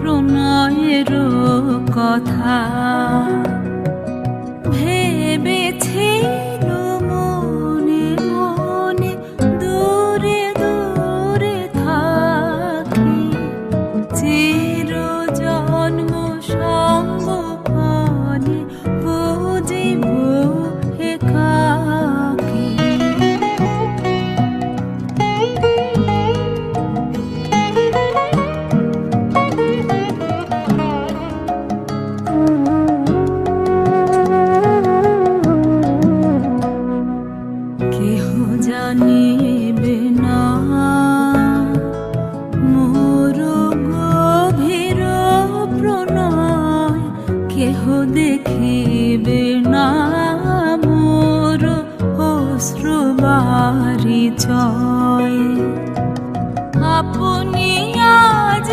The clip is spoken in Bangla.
প্রণয়ের কথা। ভেবেছিল মনে দূরে দূরে থাকি। চির গভীর প্রণয় কেহ দেখিবে না মোর অশ্রুবারি জয়। আপনি আজ